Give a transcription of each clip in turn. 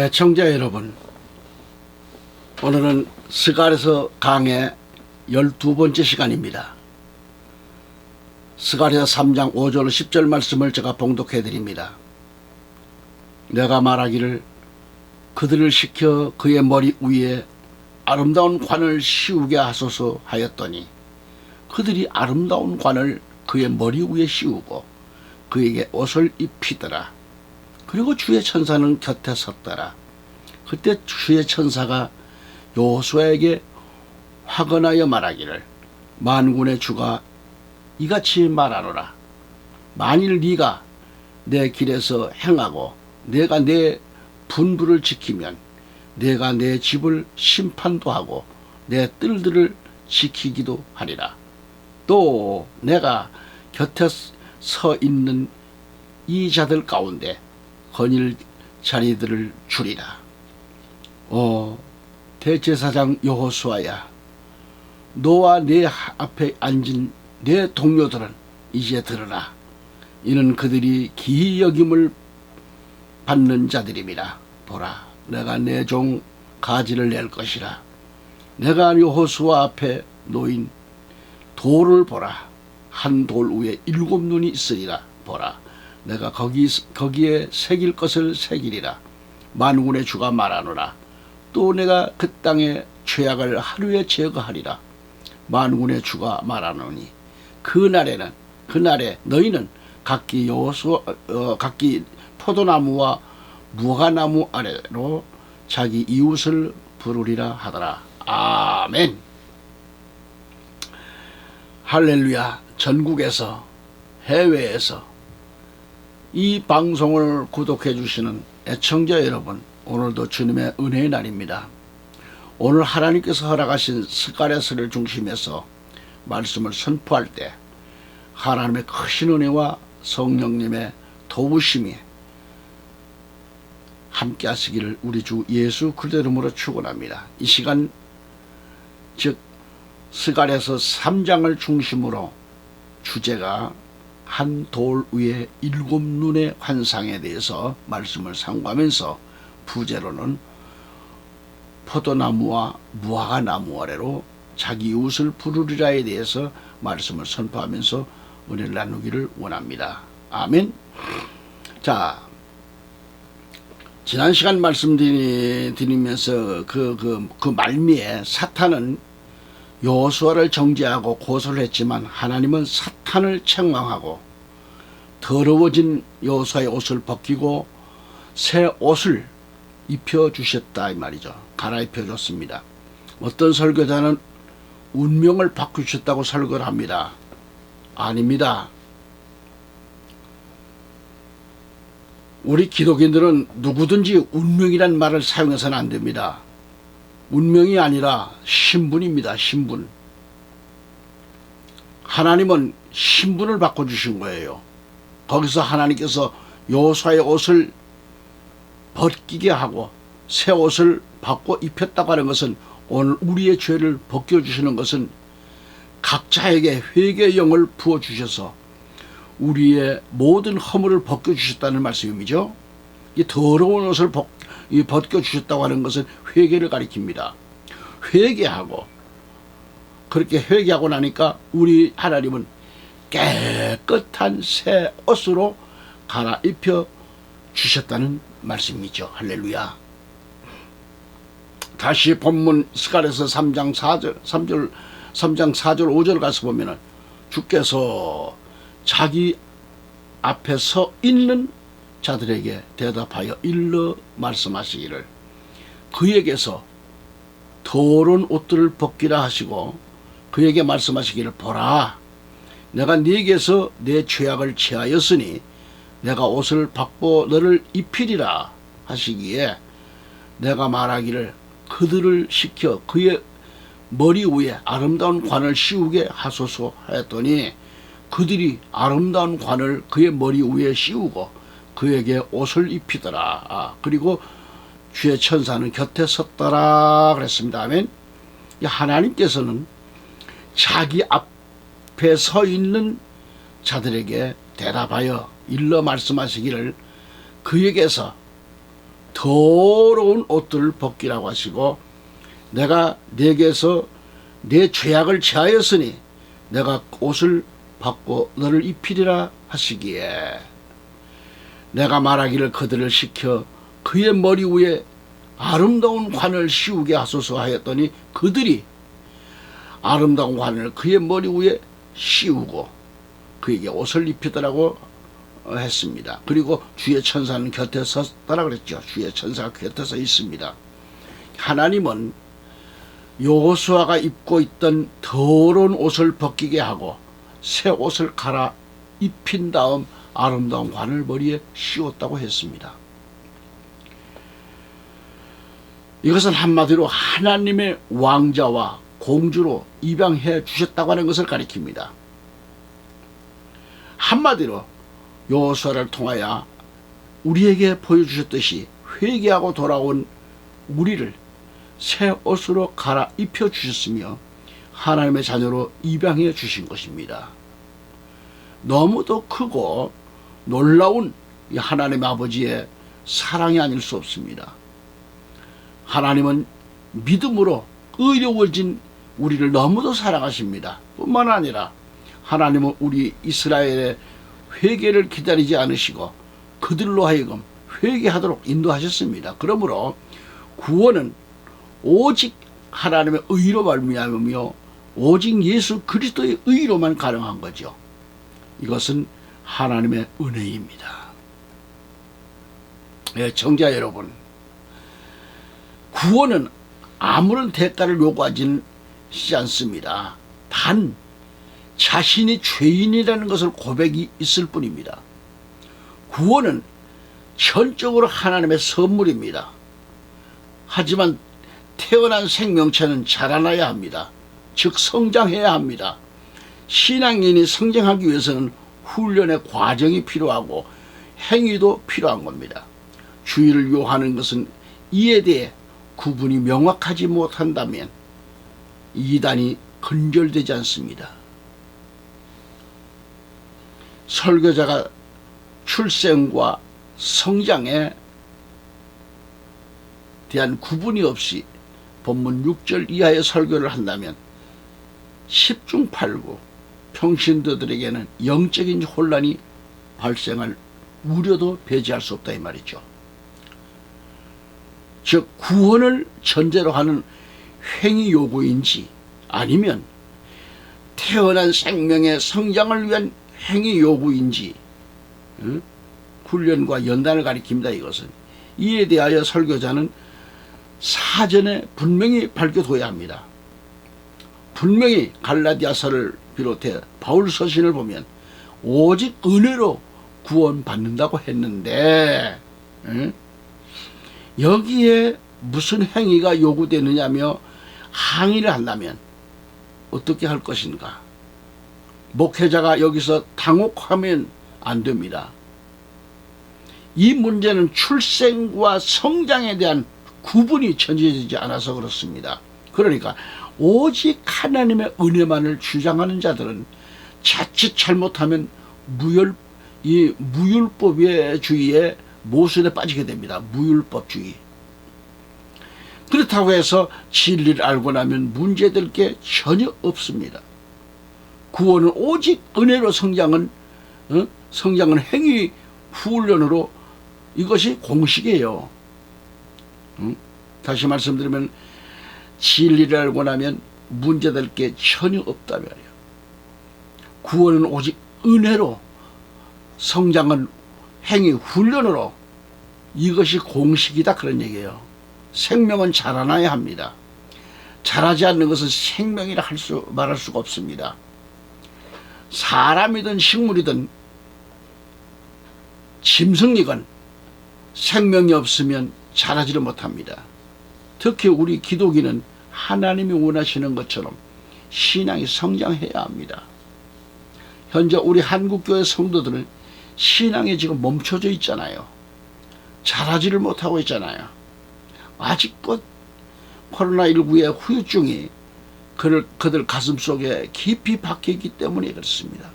애청자 여러분, 오늘은 스갈에서 강의 12번째 시간입니다. 스갈에서 3장 5절 10절 말씀을 제가 봉독해 드립니다. 내가 말하기를 그들을 시켜 그의 머리 위에 아름다운 관을 씌우게 하소서 하였더니 그들이 아름다운 관을 그의 머리 위에 씌우고 그에게 옷을 입히더라. 그리고 주의 천사는 곁에 섰더라. 그때 주의 천사가 요수아에게 화건하여 말하기를 만군의 주가 이같이 말하노라. 만일 네가 내 길에서 행하고 내가 내 분부를 지키면 내가 내 집을 심판도 하고 내 뜰들을 지키기도 하리라. 또 내가 곁에 서 있는 이 자들 가운데 건일 자리들을 주리라. 오 대제사장 여호수아야 너와 내 앞에 앉은 내 동료들은 이제 들으라. 이는 그들이 기이 여김을 받는 자들임이라. 보라, 내가 내 종 가지를 낼 것이라. 내가 여호수아 앞에 놓인 돌을 보라. 한 돌 위에 일곱 눈이 있으리라. 보라, 내가 거기 거기에 새길 것을 새기리라. 만군의 주가 말하노라. 또 내가 그 땅의 죄악을 하루에 제거하리라. 만군의 주가 말하노니 그 날에는 그 날에 너희는 각기 여호수 어, 각기 포도나무와 무화과나무 아래로 자기 이웃을 부르리라 하더라. 아멘. 할렐루야. 전국에서 해외에서 이 방송을 구독해 주시는 애청자 여러분, 오늘도 주님의 은혜의 날입니다. 오늘 하나님께서 허락하신 스가랴스를 중심해서 말씀을 선포할 때 하나님의 크신 은혜와 성령님의 도우심이 함께 하시기를 우리 주 예수 그리스도 이름으로 축원합니다. 이 시간 즉 스가랴서 3장을 중심으로 주제가 한 돌 위에 일곱 눈의 환상에 대해서 말씀을 상고하면서 부제로는 포도나무와 무화과나무 아래로 자기 이웃을 부르리라에 대해서 말씀을 선포하면서 은혜를 나누기를 원합니다. 아멘. 자, 지난 시간 말씀드리면서 그, 그, 그 말미에 사탄은 여호수아를 정죄하고 고소를 했지만 하나님은 사탄을 책망하고 더러워진 여호수아의 옷을 벗기고 새 옷을 입혀 주셨다 이 말이죠. 갈아입혀 줬습니다. 어떤 설교자는 운명을 바꾸셨다고 설교를 합니다. 아닙니다. 우리 기독인들은 누구든지 운명이란 말을 사용해서는 안 됩니다. 운명이 아니라 신분입니다. 신분. 하나님은 신분을 바꿔주신 거예요. 거기서 하나님께서 요사의 옷을 벗기게 하고 새 옷을 바꿔 입혔다고 하는 것은 오늘 우리의 죄를 벗겨주시는 것은 각자에게 회개의 영을 부어주셔서 우리의 모든 허물을 벗겨주셨다는 말씀이죠. 이 더러운 옷을 벗, 이 벗겨 주셨다고 하는 것은 회개를 가리킵니다. 회개하고 그렇게 회개하고 나니까 우리 하나님은 깨끗한 새 옷으로 갈아입혀 주셨다는 말씀이죠. 할렐루야. 다시 본문 스갈에서 3장 4절, 3절, 3장 4절, 5절 가서 보면은 주께서 자기 앞에 서 있는 자들에게 대답하여 일러 말씀하시기를. 그에게서 더러운 옷들을 벗기라 하시고 그에게 말씀하시기를 보라. 내가 네게서 내 죄악을 취하였으니 내가 옷을 바꿔 너를 입히리라 하시기에 내가 말하기를 그들을 시켜 그의 머리 위에 아름다운 관을 씌우게 하소서 하였더니 그들이 아름다운 관을 그의 머리 위에 씌우고 그에게 옷을 입히더라. 아, 그리고 주의 천사는 곁에 섰더라 그랬습니다. 아멘. 하나님께서는 자기 앞에 서 있는 자들에게 대답하여 일러 말씀하시기를 그에게서 더러운 옷들을 벗기라고 하시고 내가 내게서 내 죄악을 제하였으니 내가 옷을 받고 너를 입히리라 하시기에 내가 말하기를 그들을 시켜 그의 머리 위에 아름다운 관을 씌우게 하소서 하였더니 그들이 아름다운 관을 그의 머리 위에 씌우고 그에게 옷을 입히더라고 했습니다. 그리고 주의 천사는 곁에 섰다라 그랬죠. 주의 천사가 곁에 서 있습니다. 하나님은 여호수아가 입고 있던 더러운 옷을 벗기게 하고 새 옷을 갈아 입힌 다음 아름다운 관을 머리에 씌웠다고 했습니다. 이것은 한마디로 하나님의 왕자와 공주로 입양해 주셨다고 하는 것을 가리킵니다. 한마디로 여호수아를 통하여 우리에게 보여주셨듯이 회개하고 돌아온 우리를 새 옷으로 갈아입혀 주셨으며 하나님의 자녀로 입양해 주신 것입니다. 너무도 크고 놀라운 이 하나님 아버지의 사랑이 아닐 수 없습니다. 하나님은 믿음으로 의로워진 우리를 너무도 사랑하십니다. 뿐만 아니라 하나님은 우리 이스라엘의 회개를 기다리지 않으시고 그들로 하여금 회개하도록 인도하셨습니다. 그러므로 구원은 오직 하나님의 의로 말미암으며 오직 예수 그리스도의 의로만 가능한 거죠. 이것은 하나님의 은혜입니다. 예, 정자 여러분, 구원은 아무런 대가를 요구하지는 않습니다. 단 자신이 죄인이라는 것을 고백이 있을 뿐입니다. 구원은 전적으로 하나님의 선물입니다. 하지만 태어난 생명체는 자라나야 합니다. 즉 성장해야 합니다. 신앙인이 성장하기 위해서는 훈련의 과정이 필요하고 행위도 필요한 겁니다. 주의를 요하는 것은 이에 대해 구분이 명확하지 못한다면 이단이 근절되지 않습니다. 설교자가 출생과 성장에 대한 구분이 없이 본문 6절 이하의 설교를 한다면 10중 8구 평신도들에게는 영적인 혼란이 발생할 우려도 배제할 수 없다 이 말이죠. 즉 구원을 전제로 하는 행위 요구인지 아니면 태어난 생명의 성장을 위한 행위 요구인지 응? 훈련과 연단을 가리킵니다. 이것은 이에 대하여 설교자는 사전에 분명히 밝혀둬야 합니다. 분명히 갈라디아서를 비롯해 바울 서신을 보면 오직 은혜로 구원받는다고 했는데 응? 여기에 무슨 행위가 요구되느냐며 항의를 한다면 어떻게 할 것인가? 목회자가 여기서 당혹하면 안 됩니다. 이 문제는 출생과 성장에 대한 구분이 전제되지 않아서 그렇습니다. 그러니까 오직 하나님의 은혜만을 주장하는 자들은 자칫 잘못하면 무율 이 무율법의 주의에 모순에 빠지게 됩니다. 무율법주의. 그렇다고 해서 진리를 알고 나면 문제될 게 전혀 없습니다. 구원은 오직 은혜로 성장은 어? 성장은 행위 훈련으로 이것이 공식이에요. 응? 다시 말씀드리면 진리를 알고 나면 문제될 게 전혀 없다 말이에요. 구원은 오직 은혜로 성장은 행위 훈련으로 이것이 공식이다 그런 얘기예요. 생명은 자라나야 합니다. 자라지 않는 것은 생명이라 할 수 말할 수가 없습니다. 사람이든 식물이든 짐승이건 생명이 없으면 자라지를 못합니다. 특히 우리 기독인은 하나님이 원하시는 것처럼 신앙이 성장해야 합니다. 현재 우리 한국교회 성도들은 신앙이 지금 멈춰져 있잖아요. 자라지를 못하고 있잖아요. 아직껏 코로나19의 후유증이 그들, 그들 가슴 속에 깊이 박혀 있기 때문에 그렇습니다.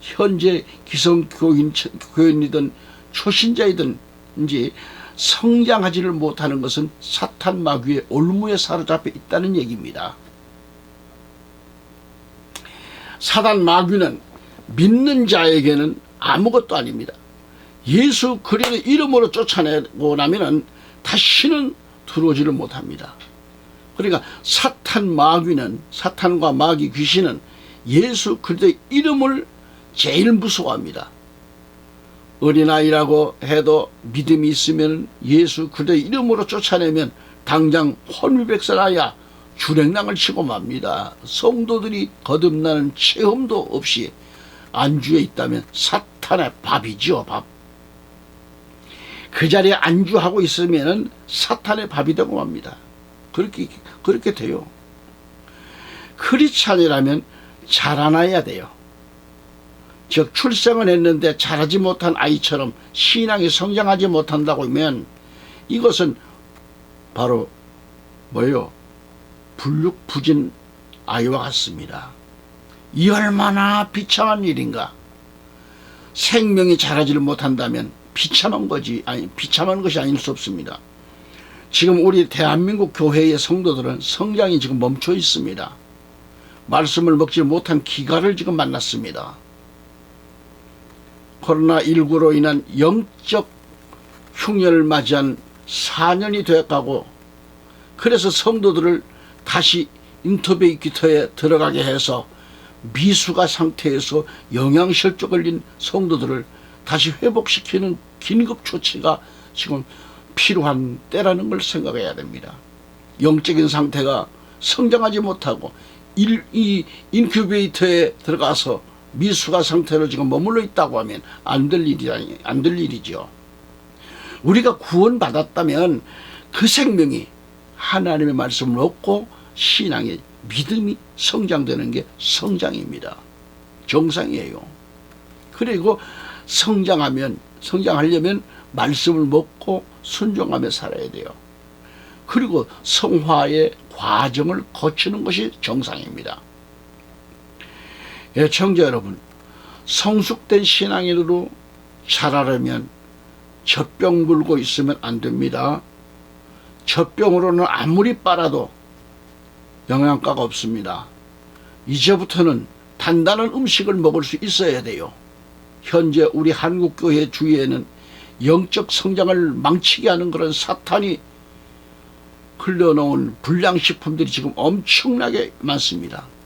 현재 기성교인, 교인이든 초신자이든지 성장하지를 못하는 것은 사탄 마귀의 올무에 사로잡혀 있다는 얘기입니다. 사단 마귀는 믿는 자에게는 아무것도 아닙니다. 예수 그리스도의 이름으로 쫓아내고 나면은 다시는 들어오지를 못합니다. 그러니까 사탄 마귀는 사탄과 마귀 귀신은 예수 그리스도의 이름을 제일 무서워합니다. 어린아이라고 해도 믿음이 있으면 예수 그리스도의 이름으로 쫓아내면 당장 혼미백설하야 주랭랑을 치고 맙니다. 성도들이 거듭나는 체험도 없이 안주에 있다면 사탄의 밥이지요, 밥. 그 자리에 안주하고 있으면은 사탄의 밥이 되고 맙니다. 그렇게, 그렇게 돼요. 크리스찬이라면 자라나야 돼요. 즉, 출생을 했는데 자라지 못한 아이처럼 신앙이 성장하지 못한다고 하면 이것은 바로 뭐요? 불육부진 아이와 같습니다. 이 얼마나 비참한 일인가. 생명이 자라지를 못한다면 비참한 거지, 아니, 비참한 것이 아닐 수 없습니다. 지금 우리 대한민국 교회의 성도들은 성장이 지금 멈춰 있습니다. 말씀을 먹지 못한 기가를 지금 만났습니다. 코로나19로 인한 영적 흉년을 맞이한 4년이 되어가고 그래서 성도들을 다시 인터뷰 기터에 들어가게 해서 미수가 상태에서 영양실조 걸린 성도들을 다시 회복시키는 긴급 조치가 지금 필요한 때라는 걸 생각해야 됩니다. 영적인 상태가 성장하지 못하고 일, 이 인큐베이터에 들어가서 미수가 상태로 지금 머물러 있다고 하면 안 될 일이 안 될 일이죠. 우리가 구원받았다면 그 생명이 하나님의 말씀을 얻고 신앙의 믿음이 성장되는 게 성장입니다. 정상이에요. 그리고 성장하면 성장하려면 말씀을 먹고 순종하며 살아야 돼요. 그리고 성화의 과정을 거치는 것이 정상입니다. 애청자 여러분, 성숙된 신앙인으로 자라려면 젖병 물고 있으면 안 됩니다. 젖병으로는 아무리 빨아도 영양가가 없습니다. 이제부터는 단단한 음식을 먹을 수 있어야 돼요. 현재 우리 한국교회 주위에는 영적 성장을 망치게 하는 그런 사탄이 흘려놓은 불량식품들이 지금 엄청나게 많습니다.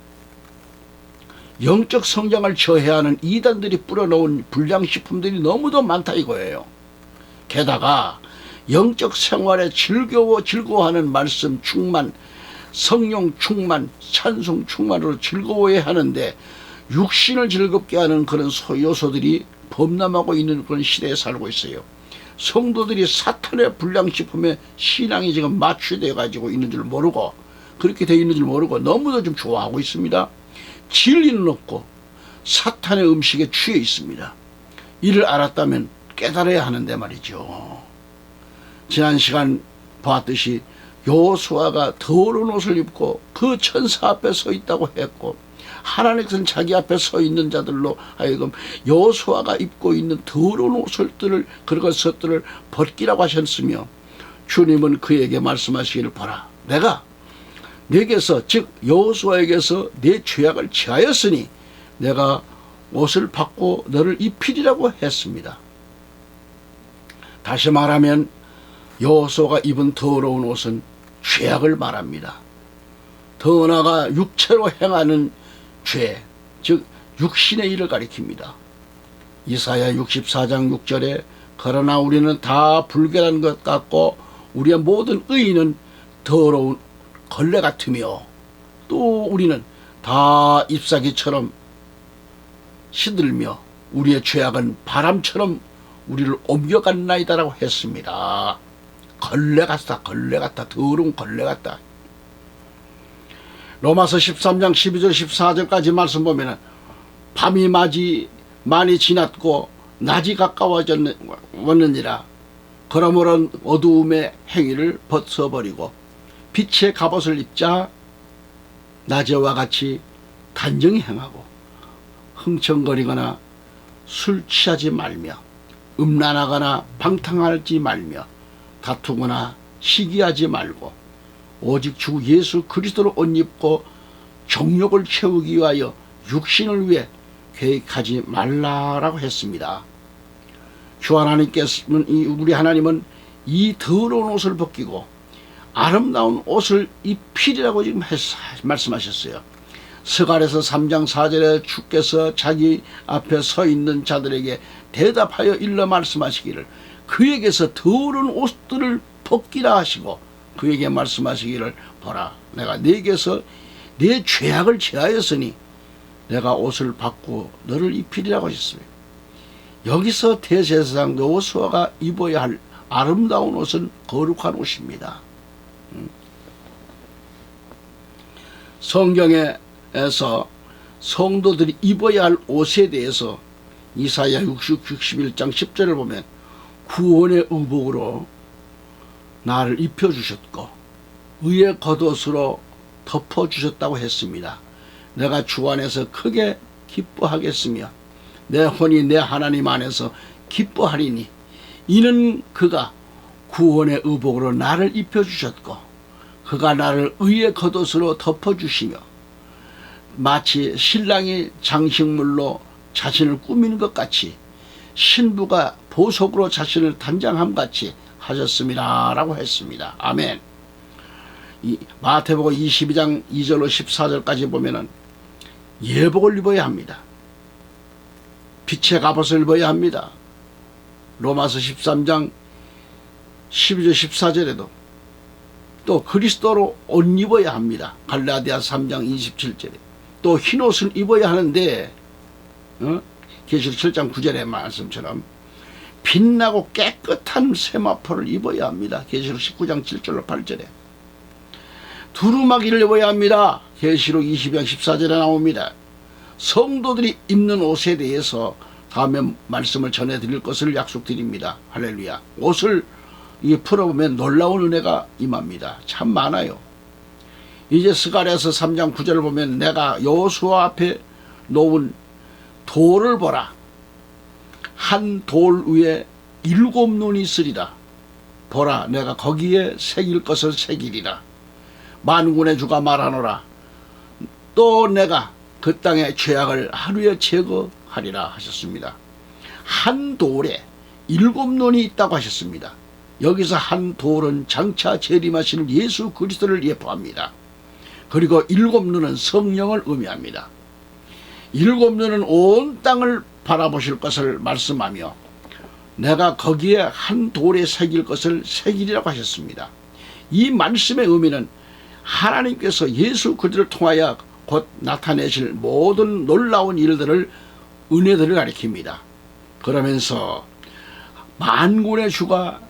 영적 성장을 저해하는 이단들이 뿌려놓은 불량식품들이 너무도 많다 이거예요. 게다가 영적 생활에 즐거워 즐거워하는 말씀 충만, 성령 충만, 찬송 충만으로 즐거워해야 하는데 육신을 즐겁게 하는 그런 요소들이 범람하고 있는 그런 시대에 살고 있어요. 성도들이 사탄의 불량식품에 신앙이 지금 마취되어 가지고 있는 줄 모르고 그렇게 되어 있는 줄 모르고 너무도 좀 좋아하고 있습니다. 진리는 없고 사탄의 음식에 취해 있습니다. 이를 알았다면 깨달아야 하는데 말이죠. 지난 시간 봤듯이 요수아가 더러운 옷을 입고 그 천사 앞에 서 있다고 했고 하나님께서는 자기 앞에 서 있는 자들로 하여금 여호수아가 입고 있는 더러운 옷들을 그런 것들을 벗기라고 하셨으며 주님은 그에게 말씀하시기를 보라 내가 내게서 즉 여호수아에게서 내 죄악을 취하였으니 내가 옷을 받고 너를 입히리라고 했습니다. 다시 말하면 여호수아가 입은 더러운 옷은 죄악을 말합니다. 더 나아가 육체로 행하는 죄, 즉 육신의 일을 가리킵니다. 이사야 64장 6절에 그러나 우리는 다 불결한 것 같고 우리의 모든 의인은 더러운 걸레 같으며 또 우리는 다 잎사귀처럼 시들며 우리의 죄악은 바람처럼 우리를 옮겨간나이다라고 했습니다. 걸레 같다, 걸레 같다, 더러운 걸레 같다. 로마서 13장 12절 14절까지 말씀 보면은 밤이 맞이 많이 지났고 낮이 가까워졌느니라 그러므로 어두움의 행위를 벗어버리고 빛의 갑옷을 입자 낮에와 같이 단정히 행하고 흥청거리거나 술 취하지 말며 음란하거나 방탕하지 말며 다투거나 시기하지 말고 오직 주 예수 그리스도로 옷 입고 정욕을 채우기 위하여 육신을 위해 계획하지 말라라고 했습니다. 주 하나님께서는 이 우리 하나님은 이 더러운 옷을 벗기고 아름다운 옷을 입히리라고 지금 했, 말씀하셨어요. 스갈에서 3장 4절에 주께서 자기 앞에 서 있는 자들에게 대답하여 일러 말씀하시기를 그에게서 더러운 옷들을 벗기라 하시고 그에게 말씀하시기를 보라 내가 네게서 네 죄악을 제하였으니 내가 옷을 받고 너를 입히리라고 하셨습니다. 여기서 대제사장 여호수아가 입어야 할 아름다운 옷은 거룩한 옷입니다. 음. 성경에서 성도들이 입어야 할 옷에 대해서 이사야 60, 61장 10절을 보면 구원의 의복으로 나를 입혀주셨고 의의 겉옷으로 덮어주셨다고 했습니다. 내가 주 안에서 크게 기뻐하겠으며 내 혼이 내 하나님 안에서 기뻐하리니 이는 그가 구원의 의복으로 나를 입혀주셨고 그가 나를 의의 겉옷으로 덮어주시며 마치 신랑이 장식물로 자신을 꾸미는 것 같이 신부가 보석으로 자신을 단장함 같이 하셨습니다 라고 했습니다. 아멘. 이 마태복음 22장 2절로 14절까지 보면은 예복을 입어야 합니다. 빛의 갑옷을 입어야 합니다. 로마서 13장 12절 14절에도 또 그리스도로 옷 입어야 합니다. 갈라디아 3장 27절에 또 흰옷을 입어야 하는데 어? 계시록 7장 9절의 말씀처럼 빛나고 깨끗한 세마포를 입어야 합니다. 계시록 19장 7절로 8절에 두루마기를 입어야 합니다. 계시록 20장 14절에 나옵니다. 성도들이 입는 옷에 대해서 다음에 말씀을 전해드릴 것을 약속드립니다. 할렐루야. 옷을 이 풀어보면 놀라운 은혜가 임합니다. 참 많아요. 이제 스가랴서 3장 9절을 보면 내가 여호수아 앞에 놓은 돌을 보라. 한 돌 위에 일곱 눈이 있으리라. 보라 내가 거기에 새길 것을 새기리라. 만군의 주가 말하노라. 또 내가 그 땅의 죄악을 하루에 제거하리라 하셨습니다. 한 돌에 일곱 눈이 있다고 하셨습니다. 여기서 한 돌은 장차 재림하시는 예수 그리스도를 예포합니다. 그리고 일곱 눈은 성령을 의미합니다. 일곱 눈은 온 땅을 바라보실 것을 말씀하며 내가 거기에 한 돌에 새길 것을 새기리라고 하셨습니다. 이 말씀의 의미는 하나님께서 예수 그리스도를 통하여 곧 나타내실 모든 놀라운 일들을 은혜들을 가리킵니다. 그러면서 만군의 주가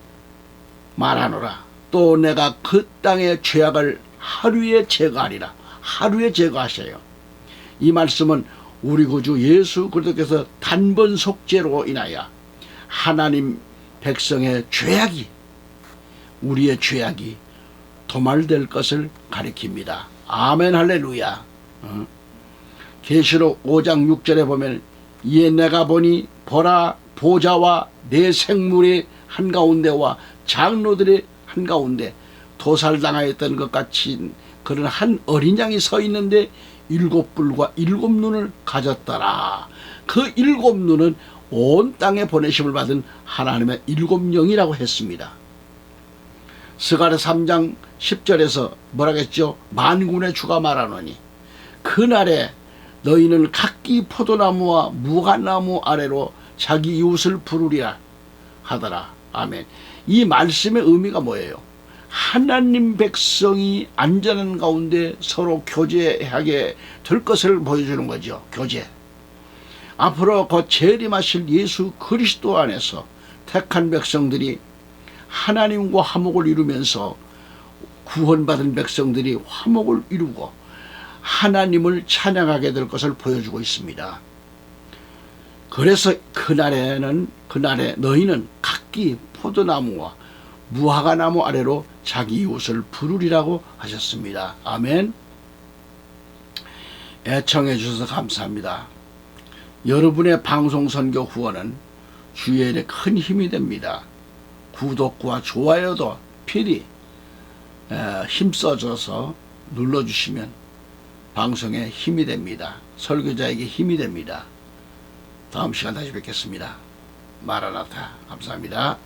말하노라. 또 내가 그 땅의 죄악을 하루에 제거하리라. 하루에 제거하셔요. 이 말씀은 우리 구주 예수 그리스도께서 단번 속죄로 인하여 하나님 백성의 죄악이 우리의 죄악이 도말될 것을 가리킵니다. 아멘 할렐루야. 어? 계시록 5장 6절에 보면 이에 내가 보니 보라 보좌와 내 생물의 한가운데와 장로들의 한가운데 도살당하였던 것 같이 그런 한 어린 양이 서 있는데 일곱 뿔과 일곱 눈을 가졌더라. 그 일곱 눈은 온 땅에 보내심을 받은 하나님의 일곱 영이라고 했습니다. 스가랴 3장 10절에서 뭐라겠죠? 만군의 주가 말하노니 그날에 너희는 각기 포도나무와 무화나무 아래로 자기 이웃을 부르리라 하더라. 아멘. 이 말씀의 의미가 뭐예요? 하나님 백성이 안전한 가운데 서로 교제하게 될 것을 보여주는 거죠. 교제. 앞으로 곧 재림하실 예수 그리스도 안에서 택한 백성들이 하나님과 화목을 이루면서 구원받은 백성들이 화목을 이루고 하나님을 찬양하게 될 것을 보여주고 있습니다. 그래서 그날에는 그날에 너희는 각기 포도나무와 무화과나무 아래로 자기 이웃을 부르리라고 하셨습니다. 아멘. 애청해 주셔서 감사합니다. 여러분의 방송 선교 후원은 주의 일에 큰 힘이 됩니다. 구독과 좋아요도 필히 에, 힘써줘서 눌러주시면 방송에 힘이 됩니다. 설교자에게 힘이 됩니다. 다음 시간 다시 뵙겠습니다. 마라나타 감사합니다.